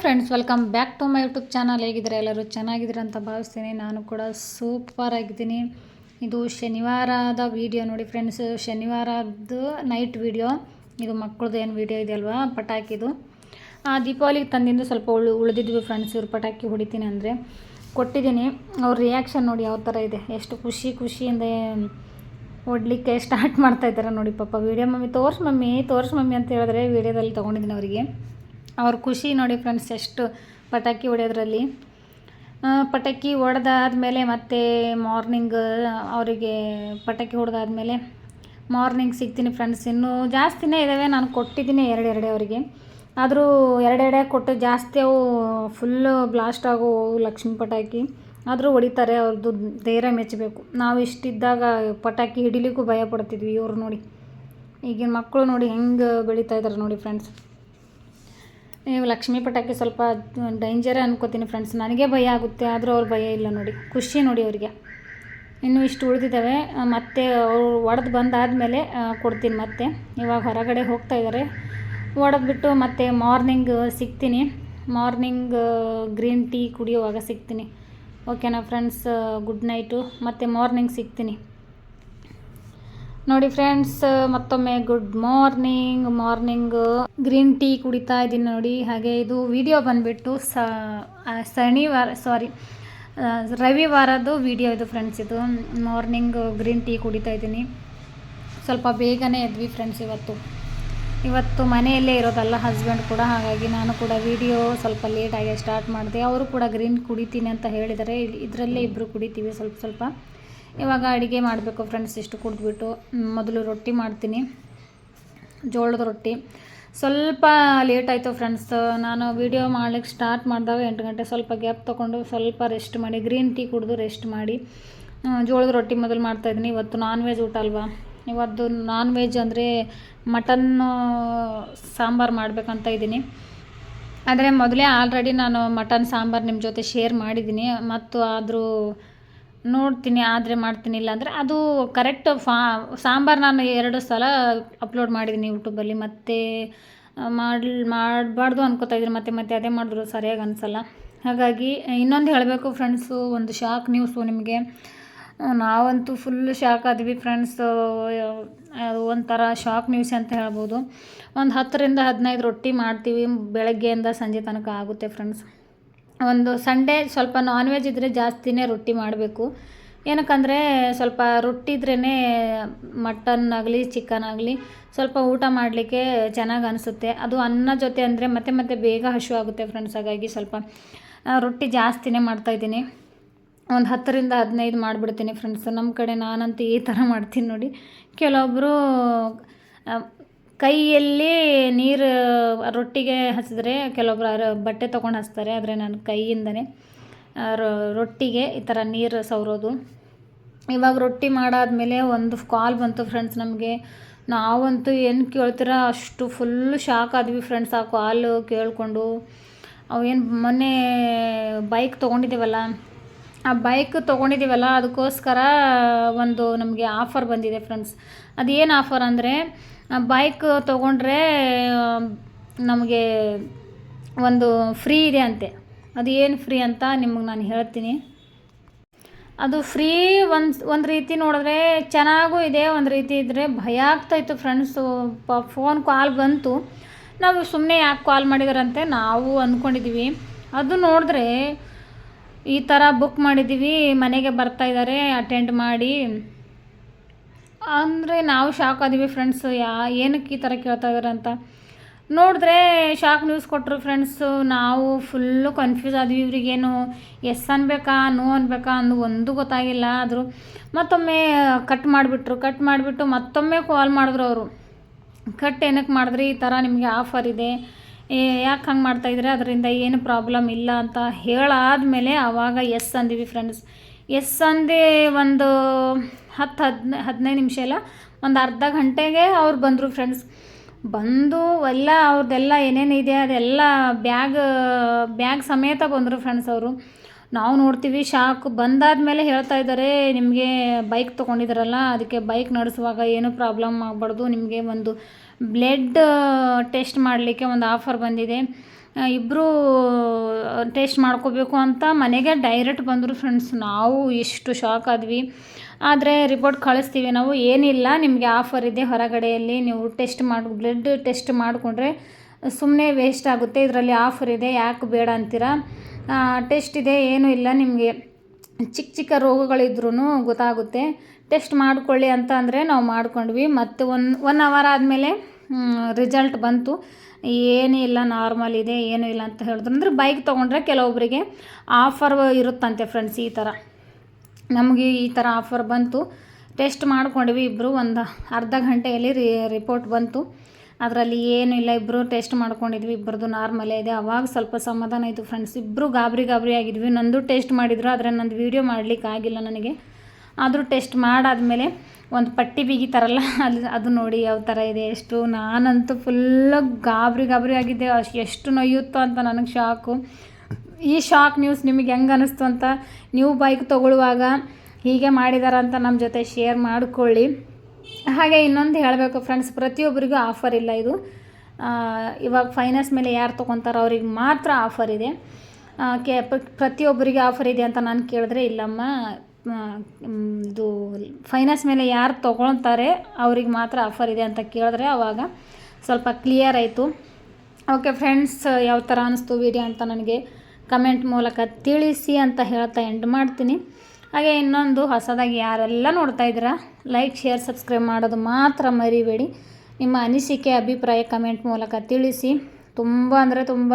Friends welcome back to my YouTube channel ಹೇಗಿದ್ದಾರೆ ಎಲ್ಲರೂ? ಚೆನ್ನಾಗಿದ್ದೀರ ಅಂತ ಭಾವಿಸ್ತೀನಿ. ನಾನು ಕೂಡ ಸೂಪರ್ ಆಗಿದ್ದೀನಿ. ಇದು ಶನಿವಾರದ ವಿಡಿಯೋ ನೋಡಿ ಫ್ರೆಂಡ್ಸ್ ಶನಿವಾರದ್ದು ನೈಟ್ ವಿಡಿಯೋ ಇದು ಮಕ್ಕಳದ್ದು ಏನು ವಿಡಿಯೋ ಇದೆಯಲ್ವಾ ಪಟಾಕಿದು ಆ, ದೀಪಾವಳಿಗೆ ತಂದಿಂದು ಸ್ವಲ್ಪ ಉಳು, ಉಳಿದಿದ್ವಿ ಫ್ರೆಂಡ್ಸ್ ಇವ್ರು ಪಟಾಕಿ ಹೊಡಿತೀನಿ ಅಂದರೆ. ಕೊಟ್ಟಿದ್ದೀನಿ. ಅವ್ರ ರಿಯಾಕ್ಷನ್ ನೋಡಿ ಯಾವ ಥರ ಇದೆ. ಎಷ್ಟು ಖುಷಿ ಖುಷಿಯಿಂದ ಹೊಡ್ಲಿಕ್ಕೆ ಸ್ಟಾರ್ಟ್ ಮಾಡ್ತಾ ಇದ್ದಾರೆ ನೋಡಿ ಪಾಪ. ವೀಡಿಯೋ ಮಮ್ಮಿ ತೋರ್ಸು ಮಮ್ಮಿ ತೋರ್ಸು ಮಮ್ಮಿ ಅಂತ ಹೇಳಿದ್ರೆ ವೀಡಿಯೋದಲ್ಲಿ ತೊಗೊಂಡಿದ್ದೀನಿ ಅವರಿಗೆ. ಅವ್ರ ಖುಷಿ ನೋಡಿ ಫ್ರೆಂಡ್ಸ್ ಎಷ್ಟು ಪಟಾಕಿ ಹೊಡೆಯೋದ್ರಲ್ಲಿ. ಪಟಾಕಿ ಹೊಡೆದಾದ್ಮೇಲೆ ಮತ್ತೆ ಮಾರ್ನಿಂಗ್ ಅವರಿಗೆ ಪಟಾಕಿ ಹೊಡೆದಾದ್ಮೇಲೆ ಮಾರ್ನಿಂಗ್ ಸಿಗ್ತೀನಿ ಫ್ರೆಂಡ್ಸ್. ಇನ್ನೂ ಜಾಸ್ತಿನೇ ಇದ್ದಾವೆ ನಾನು ಕೊಟ್ಟಿದ್ದೀನಿ ಎರಡೆರಡೆ ಅವರಿಗೆ. ಆದರೂ ಎರಡೆರಡೆ ಕೊಟ್ಟು ಜಾಸ್ತಿ ಅವು ಫುಲ್ಲು ಬ್ಲಾಸ್ಟ್ ಆಗೋ ಲಕ್ಷ್ಮಿ ಪಟಾಕಿ. ಆದರೂ ಹೊಡಿತಾರೆ ಅವ್ರದ್ದು ಧೈರ್ಯ ಮೆಚ್ಚಬೇಕು. ನಾವು ಇಷ್ಟಿದ್ದಾಗ ಪಟಾಕಿ ಹಿಡಿಲಿಕ್ಕೂ ಭಯ ಪಡ್ತಿದ್ವಿ ಇವ್ರು ನೋಡಿ. ಈಗಿನ ಮಕ್ಕಳು ನೋಡಿ ಹೆಂಗೆ ಬೆಳೀತಾ ಇದ್ದಾರೆ ನೋಡಿ ಫ್ರೆಂಡ್ಸ್. ಲಕ್ಷ್ಮೀ ಪಟಾಕಿ ಸ್ವಲ್ಪ ಡೇಂಜರೇ ಅನ್ಕೋತೀನಿ ಫ್ರೆಂಡ್ಸ್ ನನಗೆ ಭಯ ಆಗುತ್ತೆ, ಆದರೂ ಅವ್ರ ಭಯ ಇಲ್ಲ ನೋಡಿ. ಖುಷಿ ನೋಡಿ ಅವರಿಗೆ. ಇನ್ನೂ ಇಷ್ಟು ಉಳಿದಿದ್ದಾವೆ. ಮತ್ತೆ ಅವ್ರು ಒಡೆದು ಬಂದಾದಮೇಲೆ ಕೊಡ್ತೀನಿ ಮತ್ತೆ. ಇವಾಗ ಹೊರಗಡೆ ಹೋಗ್ತಾ ಇದ್ದಾರೆ ಒಡೆದ್ಬಿಟ್ಟು ಮತ್ತೆ ಮಾರ್ನಿಂಗ್ ಸಿಗ್ತೀನಿ. ಮಾರ್ನಿಂಗ್ ಗ್ರೀನ್ ಟೀ ಕುಡಿಯುವಾಗ ಸಿಗ್ತೀನಿ. ಓಕೆನಾ ಫ್ರೆಂಡ್ಸ್ ಗುಡ್ ನೈಟು ಮತ್ತು ಮಾರ್ನಿಂಗ್ ಸಿಗ್ತೀನಿ. ನೋಡಿ ಫ್ರೆಂಡ್ಸ್ ಮತ್ತೊಮ್ಮೆ good morning morning green tea ಕುಡಿತಾ ಇದ್ದೀನಿ ನೋಡಿ. ಹಾಗೆ ಇದು ವಿಡಿಯೋ ಬಂದುಬಿಟ್ಟು ಶನಿವಾರ ಸಾರಿ ರವಿವಾರದ್ದು ವಿಡಿಯೋ ಇದು ಫ್ರೆಂಡ್ಸ್ ಇದು. ಮಾರ್ನಿಂಗ್ ಗ್ರೀನ್ ಟೀ ಕುಡಿತಾ ಇದ್ದೀನಿ. ಸ್ವಲ್ಪ ಬೇಗನೆ ಎದ್ವಿ ಫ್ರೆಂಡ್ಸ್ ಇವತ್ತು. ಇವತ್ತು ಮನೆಯಲ್ಲೇ ಇರೋದಲ್ಲ ಹಸ್ಬೆಂಡ್ ಕೂಡ, ಹಾಗಾಗಿ ನಾನು ಕೂಡ ವಿಡಿಯೋ ಸ್ವಲ್ಪ ಲೇಟಾಗಿ ಸ್ಟಾರ್ಟ್ ಮಾಡಿದೆ. ಅವರು ಕೂಡ ಗ್ರೀನ್ ಕುಡಿತೀನಿ ಅಂತ ಹೇಳಿದರೆ ಇದರಲ್ಲೇ ಇಬ್ಬರು ಕುಡಿತೀವಿ ಸ್ವಲ್ಪ ಸ್ವಲ್ಪ. ಇವಾಗ ಅಡುಗೆ ಮಾಡಬೇಕು ಫ್ರೆಂಡ್ಸ್ ಇಷ್ಟು ಕುಡಿದ್ಬಿಟ್ಟು. ಮೊದಲು ರೊಟ್ಟಿ ಮಾಡ್ತೀನಿ. ಜೋಳದ ರೊಟ್ಟಿ. ಸ್ವಲ್ಪ ಲೇಟ್ ಆಯಿತು ಫ್ರೆಂಡ್ಸ್ ನಾನು ವಿಡಿಯೋ ಮಾಡ್ಲಿಕ್ಕೆ ಸ್ಟಾರ್ಟ್ ಮಾಡಿದಾಗ ಎಂಟು ಗಂಟೆ ಸ್ವಲ್ಪ ಗ್ಯಾಪ್ ತೊಗೊಂಡು ಸ್ವಲ್ಪ ರೆಸ್ಟ್ ಮಾಡಿ ಗ್ರೀನ್ ಟೀ ಕುಡಿದು ರೆಸ್ಟ್ ಮಾಡಿ. ಜೋಳದ ರೊಟ್ಟಿ ಮೊದಲು ಮಾಡ್ತಾಯಿದ್ದೀನಿ ಇವತ್ತು ನಾನ್ ವೆಜ್ ಊಟ ಅಲ್ವಾ? ಇವತ್ತು ನಾನ್ ವೆಜ್ ಅಂದರೆ ಮಟನ್ ಸಾಂಬಾರು ಮಾಡಬೇಕಂತ ಇದ್ದೀನಿ. ಆದರೆ ಮೊದಲೇ ಆಲ್ರೆಡಿ ನಾನು ಮಟನ್ ಸಾಂಬಾರು ನಿಮ್ಮ ಜೊತೆ ಶೇರ್ ಮಾಡಿದ್ದೀನಿ. ಮತ್ತು ಆದರೂ ನೋಡ್ತೀನಿ, ಆದರೆ ಮಾಡ್ತೀನಿ, ಇಲ್ಲ ಅಂದರೆ ಅದು ಕರೆಕ್ಟ್ ಫಾ, ಸಾಂಬಾರು ನಾನು ಎರಡು ಸಲ ಅಪ್ಲೋಡ್ ಮಾಡಿದ್ದೀನಿ ಯೂಟ್ಯೂಬಲ್ಲಿ ಮತ್ತೆ ಮಾಡ್ಲ್ ಮಾಡಬಾರ್ದು ಅನ್ಕೋತಾ ಇದ್ದೀನಿ, ಮತ್ತೆ ಮತ್ತೆ ಅದೇ ಮಾಡಿದ್ರು ಸರಿಯಾಗಿ ಅನಿಸಲ್ಲ. ಹಾಗಾಗಿ, ಇನ್ನೊಂದು ಹೇಳಬೇಕು ಫ್ರೆಂಡ್ಸು ಒಂದು ಶಾಕ್ ನ್ಯೂಸು ನಿಮಗೆ. ನಾವಂತೂ ಫುಲ್ ಶಾಕ್ ಆದ್ವಿ ಫ್ರೆಂಡ್ಸ್ ಒಂಥರ ಶಾಕ್ ನ್ಯೂಸ್ ಅಂತ ಹೇಳ್ಬೋದು. ಒಂದು ಹತ್ತರಿಂದ ಹದಿನೈದು ರೊಟ್ಟಿ ಮಾಡ್ತೀವಿ ಬೆಳಗ್ಗೆಯಿಂದ ಸಂಜೆ ತನಕ ಆಗುತ್ತೆ ಫ್ರೆಂಡ್ಸ್ ಒಂದು ಸಂಡೇ ಸ್ವಲ್ಪ ನಾನ್ ವೆಜ್ ಇದ್ದರೆ ಜಾಸ್ತಿನೇ ರೊಟ್ಟಿ ಮಾಡಬೇಕು. ಏನಕ್ಕಂದರೆ ಸ್ವಲ್ಪ ರೊಟ್ಟಿ ಇದ್ರೇ ಮಟನ್ ಆಗಲಿ ಚಿಕನ್ ಆಗಲಿ ಸ್ವಲ್ಪ ಊಟ ಮಾಡಲಿಕ್ಕೆ ಚೆನ್ನಾಗಿ ಅನಿಸುತ್ತೆ. ಅದು ಅನ್ನ ಜೊತೆ ಅಂದರೆ ಮತ್ತೆ ಮತ್ತೆ ಬೇಗ ಹಶು ಆಗುತ್ತೆ ಫ್ರೆಂಡ್ಸ್ ಹಾಗಾಗಿ ಸ್ವಲ್ಪ ರೊಟ್ಟಿ ಜಾಸ್ತಿನೇ ಮಾಡ್ತಾಯಿದ್ದೀನಿ ಒಂದು ಹತ್ತರಿಂದ ಹದಿನೈದು ಮಾಡಿಬಿಡ್ತೀನಿ ಫ್ರೆಂಡ್ಸ್ ನಮ್ಮ ಕಡೆ ನಾನಂತೂ ಈ ಥರ ಮಾಡ್ತೀನಿ ನೋಡಿ. ಕೆಲವೊಬ್ಬರು ಕೈಯಲ್ಲಿ ನೀರು ರೊಟ್ಟಿಗೆ ಹಚ್ಚಿದ್ರೆ ಕೆಲವೊಬ್ರು ಬಟ್ಟೆ ತೊಗೊಂಡು ಹಚ್ತಾರೆ, ಆದರೆ ನಾನು ಕೈಯಿಂದನೇ ರೊಟ್ಟಿಗೆ ಈ ಥರ ನೀರು ಸವರೋದು. ಇವಾಗ ರೊಟ್ಟಿ ಮಾಡಾದಮೇಲೆ ಒಂದು ಕಾಲ್ ಬಂತು ಫ್ರೆಂಡ್ಸ್ ನಮಗೆ. ನಾವಂತೂ ಏನು ಕೇಳ್ತೀರ, ಅಷ್ಟು ಫುಲ್ ಶಾಕ್ ಆದ್ವಿ ಫ್ರೆಂಡ್ಸ್ ಆ ಕಾಲು ಕೇಳಿಕೊಂಡು. ಅವೇನು ಮೊನ್ನೆ ಬೈಕ್ ತೊಗೊಂಡಿದ್ದೀವಲ್ಲ, ಆ ಬೈಕ್ ತೊಗೊಂಡಿದ್ದೀವಲ್ಲ, ಅದಕ್ಕೋಸ್ಕರ ಒಂದು ನಮಗೆ ಆಫರ್ ಬಂದಿದೆ ಫ್ರೆಂಡ್ಸ್ ಅದೇನು ಆಫರ್ ಅಂದರೆ ಬೈಕ್ ತೊಗೊಂಡ್ರೆ ನಮಗೆ ಒಂದು ಫ್ರೀ ಇದೆ ಅಂತೆ. ಅದು ಏನು ಫ್ರೀ ಅಂತ ನಿಮಗೆ ನಾನು ಹೇಳ್ತೀನಿ. ಅದು ಫ್ರೀ ಒಂದು ಒಂದು ರೀತಿ ನೋಡಿದ್ರೆ ಚೆನ್ನಾಗೂ ಇದೆ, ಒಂದು ರೀತಿ ಇದ್ದರೆ ಭಯ ಆಗ್ತಾಯಿತ್ತು ಫ್ರೆಂಡ್ಸು ಪ ಫೋನ್ ಕಾಲ್ ಬಂತು. ನಾವು ಸುಮ್ಮನೆ ಯಾಕೆ ಕಾಲ್ ಮಾಡಿದಾರಂತೆ? ನಾವು ಅಂದ್ಕೊಂಡಿದ್ದೀವಿ ಅದು ನೋಡಿದ್ರೆ ಈ ಥರ ಬುಕ್ ಮಾಡಿದ್ದೀವಿ ಮನೆಗೆ ಬರ್ತಾ ಇದ್ದಾರೆ ಅಟೆಂಡ್ ಮಾಡಿ. ಅಂದರೆ ನಾವು ಶಾಕ್ ಆದೀವಿ ಫ್ರೆಂಡ್ಸ್ ಯಾ, ಏನಕ್ಕೆ ಈ ಥರ ಕೇಳ್ತಾ ಇದ್ದಾರೆ ಅಂತ. ನೋಡಿದ್ರೆ ಶಾಕ್ ನ್ಯೂಸ್ ಕೊಟ್ಟರು ಫ್ರೆಂಡ್ಸು ನಾವು ಫುಲ್ಲು ಕನ್ಫ್ಯೂಸ್ ಆದ್ವಿ. ಇವ್ರಿಗೇನು ಎಸ್ ಅನ್ಬೇಕಾ ನೋ ಅನ್ಬೇಕಾ ಅಂದು ಒಂದು ಗೊತ್ತಾಗಿಲ್ಲ ಆದರೂ. ಮತ್ತೊಮ್ಮೆ ಕಟ್ ಮಾಡಿಬಿಟ್ರು. ಕಟ್ ಮಾಡಿಬಿಟ್ಟು ಮತ್ತೊಮ್ಮೆ ಕಾಲ್ ಮಾಡಿದ್ರು ಅವರು. ಕಟ್ ಏನಕ್ಕೆ ಮಾಡಿದ್ರಿ? ಈ ಥರ ನಿಮಗೆ ಆಫರ್ ಇದೆ. ಯಾಕೆ ಹಂಗೆ ಮಾಡ್ತಾಯಿದ್ರೆ ಅದರಿಂದ ಏನು ಪ್ರಾಬ್ಲಮ್ ಇಲ್ಲ ಅಂತ ಹೇಳಾದ ಮೇಲೆ ಆವಾಗ ಎಸ್ ಅಂದಿವಿ ಫ್ರೆಂಡ್ಸ್ ಎಸ್ ಅಂದೆ ಒಂದು ಹತ್ತು ಹದಿನೈ, ಹದಿನೈದು ನಿಮಿಷ ಇಲ್ಲ, ಒಂದು ಅರ್ಧ ಗಂಟೆಗೆ ಅವ್ರು ಬಂದರು ಫ್ರೆಂಡ್ಸ್ ಬಂದು ಎಲ್ಲ ಅವ್ರದ್ದೆಲ್ಲ ಏನೇನು ಇದೆ ಅದೆಲ್ಲ ಬ್ಯಾಗ್ ಬ್ಯಾಗ್ ಸಮೇತ ಬಂದರು ಫ್ರೆಂಡ್ಸ್ ಅವರು. ನಾವು ನೋಡ್ತೀವಿ, ಶಾಕ್ ಬಂದಾದ್ಮೇಲೆ ಹೇಳ್ತಾ ಇದ್ದಾರೆ, ನಿಮಗೆ ಬೈಕ್ ತೊಗೊಂಡಿದ್ದಾರಲ್ಲ ಅದಕ್ಕೆ ಬೈಕ್ ನಡೆಸುವಾಗ ಏನೂ ಪ್ರಾಬ್ಲಮ್ ಆಗಬಾರ್ದು, ನಿಮಗೆ ಒಂದು ಬ್ಲಡ್ ಟೆಸ್ಟ್ ಮಾಡಲಿಕ್ಕೆ ಒಂದು ಆಫರ್ ಬಂದಿದೆ. ಇಬ್ಬರು ಟೇಸ್ಟ್ ಮಾಡ್ಕೋಬೇಕು ಅಂತ ಮನೆಗೆ ಡೈರೆಕ್ಟ್ ಬಂದರು ಫ್ರೆಂಡ್ಸ್ ನಾವು ಎಷ್ಟು ಶಾಕ್ ಆದ್ವಿ. ಆದರೆ ರಿಪೋರ್ಟ್ ಕಳಿಸ್ತೀವಿ. ನಾವು ಏನಿಲ್ಲ, ನಿಮಗೆ ಆಫರ್ ಇದೆ ಹೊರಗಡೆಯಲ್ಲಿ. ನೀವು ಟೆಸ್ಟ್ ಮಾಡಿ ಬ್ಲಡ್ ಟೆಸ್ಟ್ ಮಾಡಿಕೊಂಡ್ರೆ ಸುಮ್ಮನೆ ವೇಸ್ಟ್ ಆಗುತ್ತೆ. ಇದರಲ್ಲಿ ಆಫರ್ ಇದೆ, ಯಾಕೆ ಬೇಡ ಅಂತೀರಾ? ಟೆಸ್ಟ್ ಇದೆ, ಏನೂ ಇಲ್ಲ. ನಿಮಗೆ ಚಿಕ್ಕ ಚಿಕ್ಕ ರೋಗಗಳಿದ್ರೂ ಗೊತ್ತಾಗುತ್ತೆ. ಟೆಸ್ಟ್ ಮಾಡಿಕೊಳ್ಳಿ ಅಂತ ಅಂದರೆ ನಾವು ಮಾಡ್ಕೊಂಡ್ವಿ. ಮತ್ತು ಒನ್ ಒನ್ ಅವರ್ ಆದಮೇಲೆ ರಿಸಲ್ಟ್ ಬಂತು. ಏನೂ ಇಲ್ಲ ನಾರ್ಮಲ್ ಇದೆ, ಏನೂ ಇಲ್ಲ ಅಂತ ಹೇಳಿದ್ರು. ಅಂದರೆ ಬೈಕ್ ತೊಗೊಂಡ್ರೆ ಕೆಲವೊಬ್ಬರಿಗೆ ಆಫರ್ ಇರುತ್ತಂತೆ ಫ್ರೆಂಡ್ಸ್ ಈ ಥರ ನಮಗೆ ಈ ಥರ ಆಫರ್ ಬಂತು. ಟೆಸ್ಟ್ ಮಾಡ್ಕೊಂಡ್ವಿ ಇಬ್ಬರು ಒಂದು ಅರ್ಧ ಗಂಟೆಯಲ್ಲಿ ರಿಪೋರ್ಟ್ ಬಂತು. ಅದರಲ್ಲಿ ಏನೂ ಇಲ್ಲ. ಇಬ್ಬರು ಟೆಸ್ಟ್ ಮಾಡ್ಕೊಂಡಿದ್ವಿ. ಇಬ್ಬರದು ನಾರ್ಮಲೇ ಇದೆ. ಅವಾಗ ಸ್ವಲ್ಪ ಸಮಾಧಾನ ಆಯಿತು ಫ್ರೆಂಡ್ಸ್ ಇಬ್ಬರು ಗಾಬರಿ ಗಾಬರಿ ಆಗಿದ್ವಿ. ನಂದು ಟೆಸ್ಟ್ ಮಾಡಿದ್ರು, ಆದರೆ ನಂದು ವೀಡಿಯೋ ಮಾಡಲಿಕ್ಕೆ ಆಗಿಲ್ಲ ನನಗೆ. ಆದರೂ ಟೆಸ್ಟ್ ಮಾಡಾದಮೇಲೆ ಒಂದು ಪಟ್ಟಿ ಬಿಗಿತಾರಲ್ಲ ಅಲ್ಲಿ ಅದು ನೋಡಿ ಯಾವ ಥರ ಇದೆ, ಎಷ್ಟು ನಾನಂತೂ ಫುಲ್ಲು ಗಾಬರಿ ಗಾಬರಿ ಆಗಿದ್ದೆ ಅಷ್ಟು ಎಷ್ಟು ನೋಯುತ್ತೋ ಅಂತ ನನಗೆ ಶಾಕು ಈ ಶಾಕ್ ನ್ಯೂಸ್ ನಿಮಗೆ ಹೆಂಗೆ ಅನ್ನಿಸ್ತು ಅಂತ ನೀವು ಬೈಕ್ ತೊಗೊಳ್ಳುವಾಗ ಹೀಗೆ ಮಾಡಿದಾರ ಅಂತ ನಮ್ಮ ಜೊತೆ ಶೇರ್ ಮಾಡಿಕೊಳ್ಳಿ. ಹಾಗೆ ಇನ್ನೊಂದು ಹೇಳಬೇಕು ಫ್ರೆಂಡ್ಸ್ ಪ್ರತಿಯೊಬ್ಬರಿಗೂ ಆಫರ್ ಇಲ್ಲ ಇದು. ಇವಾಗ ಫೈನಾನ್ಸ್ ಮೇಲೆ ಯಾರು ತೊಗೊತಾರೋ ಅವ್ರಿಗೆ ಮಾತ್ರ ಆಫರ್ ಇದೆ. ಕೆ, ಪ್ರತಿಯೊಬ್ಬರಿಗೆ ಆಫರ್ ಇದೆ ಅಂತ ನಾನು ಕೇಳಿದ್ರೆ, ಇಲ್ಲಮ್ಮ ಇದು ಫೈನಾನ್ಸ್ ಮೇಲೆ ಯಾರು ತೊಗೊಳ್ತಾರೆ, ಅವ್ರಿಗೆ ಮಾತ್ರ ಆಫರ್ ಇದೆ ಅಂತ ಕೇಳಿದ್ರೆ ಆವಾಗ ಸ್ವಲ್ಪ ಕ್ಲಿಯರ್ ಆಯಿತು. ಓಕೆ ಫ್ರೆಂಡ್ಸ್ ಯಾವ ಥರ ಅನ್ನಿಸ್ತು ವೀಡಿಯೋ ಅಂತ ನನಗೆ ಕಮೆಂಟ್ ಮೂಲಕ ತಿಳಿಸಿ ಅಂತ ಹೇಳ್ತಾ ಎಂಡ್ ಮಾಡ್ತೀನಿ. ಹಾಗೆ ಇನ್ನೊಂದು ಹೊಸದಾಗಿ ಯಾರೆಲ್ಲ ನೋಡ್ತಾ ಇದ್ದೀರಾ ಲೈಕ್ ಶೇರ್ ಸಬ್ಸ್ಕ್ರೈಬ್ ಮಾಡೋದು ಮಾತ್ರ ಮರಿಬೇಡಿ. ನಿಮ್ಮ ಅನಿಸಿಕೆ, ಅಭಿಪ್ರಾಯ ಕಮೆಂಟ್ ಮೂಲಕ ತಿಳಿಸಿ. ತುಂಬ ಅಂದರೆ ತುಂಬ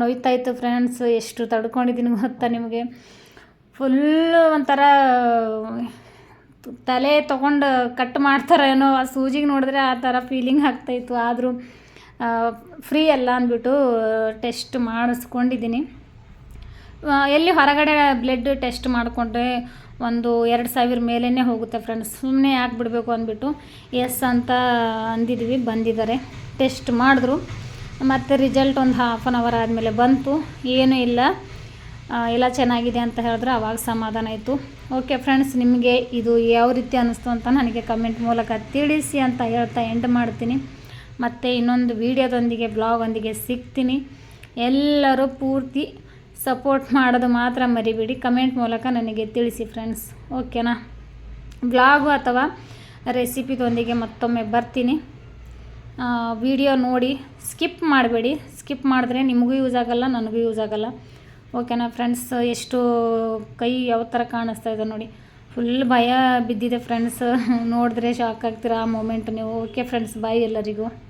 ನೋಯ್ತಾಯಿತ್ತು ಫ್ರೆಂಡ್ಸ್ ಎಷ್ಟು ತಡ್ಕೊಂಡಿದ್ದೀನಿ ಗೊತ್ತಾ ನಿಮಗೆ. ಫುಲ್ಲು ಒಂಥರ, ತಲೆ ತೊಗೊಂಡು ಕಟ್ ಮಾಡ್ತಾರೇನೋ ಆ ಸೂಜಿಗೆ ನೋಡಿದ್ರೆ ಆ ಥರ ಫೀಲಿಂಗ್ ಆಗ್ತಾಯಿತ್ತು ಆದರೂ ಫ್ರೀ ಅಲ್ಲ ಅಂದ್ಬಿಟ್ಟು ಟೆಸ್ಟ್ ಮಾಡಿಸ್ಕೊಂಡಿದ್ದೀನಿ. ಎಲ್ಲಿ ಹೊರಗಡೆ ಬ್ಲಡ್ ಟೆಸ್ಟ್ ಮಾಡಿಕೊಂಡ್ರೆ ಒಂದು ಎರಡು ಸಾವಿರ ಮೇಲೇ ಹೋಗುತ್ತೆ ಫ್ರೆಂಡ್ಸ್ ಸುಮ್ಮನೆ ಯಾಕೆ ಬಿಡಬೇಕು ಅಂದ್ಬಿಟ್ಟು ಎಸ್ ಅಂತ ಅಂದಿದ್ವಿ, ಬಂದಿದ್ದಾರೆ. ಟೆಸ್ಟ್ ಮಾಡಿದ್ರು. ಮತ್ತು ರಿಸಲ್ಟ್ ಒಂದು ಹಾಫ್ ಆನ್ ಅವರ್ ಆದಮೇಲೆ ಬಂತು. ಏನೂ ಇಲ್ಲ. ಎಲ್ಲ ಚೆನ್ನಾಗಿದೆ ಅಂತ ಹೇಳಿದ್ರೆ ಅವಾಗ ಸಮಾಧಾನ ಆಯಿತು ಓಕೆ ಫ್ರೆಂಡ್ಸ್ ನಿಮಗೆ ಇದು ಯಾವ ರೀತಿ ಅನ್ನಿಸ್ತು ಅಂತ ನನಗೆ ಕಮೆಂಟ್ ಮೂಲಕ ತಿಳಿಸಿ ಅಂತ ಹೇಳ್ತಾ ಎಂಡ್ ಮಾಡ್ತೀನಿ. ಮತ್ತು ಇನ್ನೊಂದು ವೀಡಿಯೋದೊಂದಿಗೆ ಬ್ಲಾಗೊಂದಿಗೆ ಸಿಗ್ತೀನಿ. ಎಲ್ಲರೂ ಪೂರ್ತಿ ಸಪೋರ್ಟ್ ಮಾಡೋದು ಮಾತ್ರ ಮರಿಬೇಡಿ. ಕಮೆಂಟ್ ಮೂಲಕ ನನಗೆ ತಿಳಿಸಿ ಫ್ರೆಂಡ್ಸ್ ಓಕೆನಾ ಬ್ಲಾಗು ಅಥವಾ ರೆಸಿಪಿದೊಂದಿಗೆ ಮತ್ತೊಮ್ಮೆ ಬರ್ತೀನಿ. ವಿಡಿಯೋ ನೋಡಿ ಸ್ಕಿಪ್ ಮಾಡಬೇಡಿ. ಸ್ಕಿಪ್ ಮಾಡಿದ್ರೆ ನಿಮಗೂ ಯೂಸ್ ಆಗೋಲ್ಲ, ನನಗೂ ಯೂಸ್ ಆಗೋಲ್ಲ. ಓಕೆನಾ ಫ್ರೆಂಡ್ಸ್ ಎಷ್ಟು ಕೈ ಯಾವ ಥರ ಕಾಣಿಸ್ತಾ ಇದೆ ನೋಡಿ. ಫುಲ್ ಭಯ ಬಿದ್ದಿದೆ ಫ್ರೆಂಡ್ಸ್ ನೋಡಿದ್ರೆ ಶಾಕ್ ಆಗ್ತೀರಾ ಆ ಮೂಮೆಂಟ್ ನೀವು. ಓಕೆ ಫ್ರೆಂಡ್ಸ್ ಬಾಯ್ ಎಲ್ಲರಿಗೂ.